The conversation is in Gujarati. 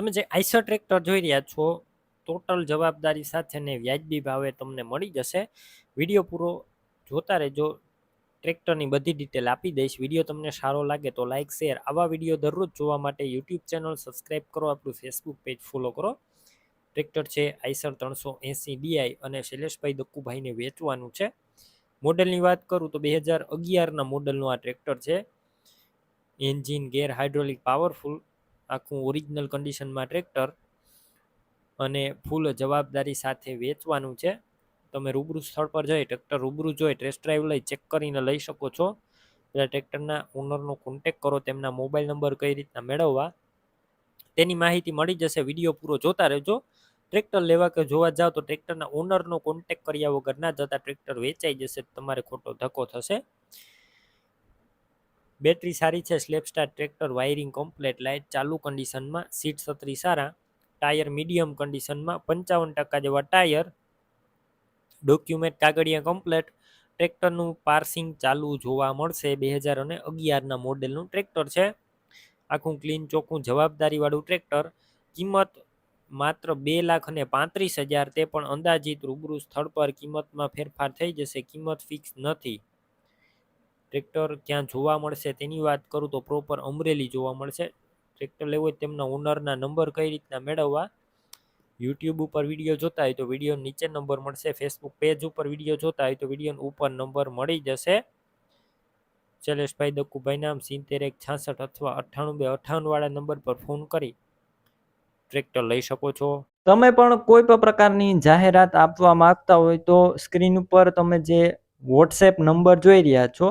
તમે જે આઈસર ટ્રેક્ટર જોઈ રહ્યા છો, ટોટલ જવાબદારી સાથે ને વ્યાજબી ભાવે તમને મળી જશે. વીડિયો પૂરો જોતા રહેજો. ટ્રેક્ટરની બધી ડિટેલ આપી દઈશ. વીડિયો તમને સારો લાગે તો લાઇક શેર આવા વીડિયો દરરોજ જોવા માટે યુટ્યુબ ચેનલ સબસ્ક્રાઈબ કરો. આપણું ફેસબુક પેજ ફોલો કરો. ટ્રેક્ટર છે આઈસર ત્રણસો એંસી ડીઆઈ અને શૈલેષભાઈ દક્કુભાઈને વેચવાનું છે. મોડલની વાત કરું તો બે હજાર અગિયારના મોડલનું આ ટ્રેક્ટર છે. એન્જિન ગેર હાઇડ્રોલિક પાવરફુલ આખું ઓરિજિનલ કન્ડિશનમાં ટ્રેક્ટર અને ફૂલ જવાબદારી સાથે વેચવાનું છે. તમે રૂબરૂ સ્થળ પર જઈ ટ્રેક્ટર રૂબરૂ જોઈ ટેસ્ટ ડ્રાઈવ લઈ ચેક કરીને લઈ શકો છો. એટલે ટ્રેક્ટરના ઓનરનો કોન્ટેક કરો, તેમના મોબાઈલ નંબર કઈ રીતના મેળવવા, તેની માહિતી મળી જશે. વીડિયો પૂરો જોતા રહેજો. ટ્રેક્ટર લેવા કે જોવા જાઓ તો ટ્રેક્ટરના ઓનરનો કોન્ટેક કર્યા વગર ના જતા ટ્રેક્ટર વેચાઈ જશે, તમારે ખોટો ધક્કો થશે. બેટરી સારી છે, slap star tractor, wiring complete light ચાલુ કન્ડિશનમાં સીટ છત્રી સારા ટાયર મીડિયમ કન્ડિશનમાં પંચાવન ટકા જેવા ટાયર ડોક્યુમેન્ટ કાગળિયા કમ્પ્લેટ ટ્રેક્ટરનું પાર્સિંગ ચાલુ જોવા મળશે બે હજાર અને અગિયારના મોડેલનું ટ્રેક્ટર છે. આખું ક્લીન ચોખ્ખું, જવાબદારીવાળું ટ્રેક્ટર, કિંમત માત્ર બે લાખ અને પાંત્રીસ હજાર, તે પણ અંદાજિત રૂબરૂ સ્થળ પર કિંમતમાં ફેરફાર થઈ જશે, કિંમત ફિક્સ નથી. ટ્રેક્ટર ક્યાં જોવા મળશે તેની વાત કરું તો પ્રોપર અમરેલી જોવા મળશે. ટ્રેક્ટર લેવું હોય તેમના ઓનરના નંબર કઈ રીતના મેળવવા? યુટ્યુબ ઉપર વીડિયો જોતા હોય તો વીડિયો નીચે નંબર મળશે. ફેસબુક પેજ ઉપર વીડિયો જોતા હોય તો વીડિયો ઉપર નંબર મળી જશે. શૈલેષભાઈ દક્કુભાઈ નામ સિત્તેર એક છાસઠ અથવા અઠ્ઠાણું બે અઠ્ઠાવન વાળા નંબર પર ફોન કરી. ટ્રેક્ટર લઈ શકો છો. તમે પણ કોઈ પણ પ્રકારની જાહેરાત આપવા માંગતા હોય તો સ્ક્રીન ઉપર તમે જે વોટ્સએપ નંબર જોઈ રહ્યા છો